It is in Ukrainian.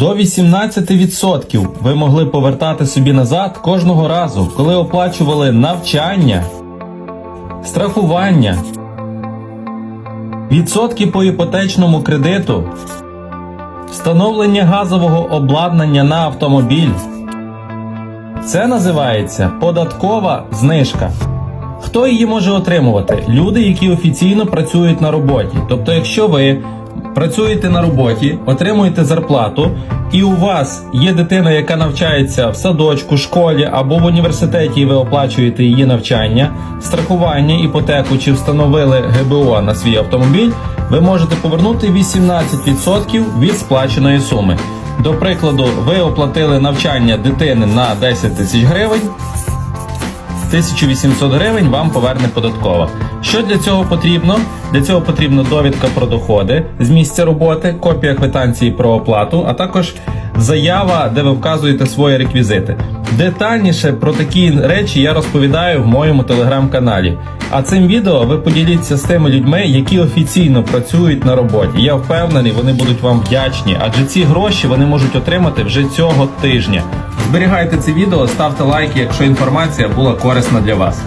До 18% ви могли повертати собі назад кожного разу, коли оплачували навчання, страхування, відсотки по іпотечному кредиту, встановлення газового обладнання на автомобіль. Це називається податкова знижка. Хто її може отримувати? Люди, які офіційно працюють на роботі. Тобто, якщо ви працюєте на роботі, отримуєте зарплату, і у вас є дитина, яка навчається в садочку, школі або в університеті, і ви оплачуєте її навчання, страхування, іпотеку чи встановили ГБО на свій автомобіль, ви можете повернути 18% від сплаченої суми. До прикладу, ви оплатили навчання дитини на 10 тисяч гривень. 1800 гривень вам поверне податкова. Що для цього потрібно? Для цього потрібна довідка про доходи з місця роботи, копія квитанції про оплату, а також заява, де ви вказуєте свої реквізити. Детальніше про такі речі я розповідаю в моєму телеграм-каналі. А цим відео ви поділіться з тими людьми, які офіційно працюють на роботі. Я впевнений, вони будуть вам вдячні, адже ці гроші вони можуть отримати вже цього тижня. Зберігайте це відео, ставте лайки, якщо інформація була корисна для вас.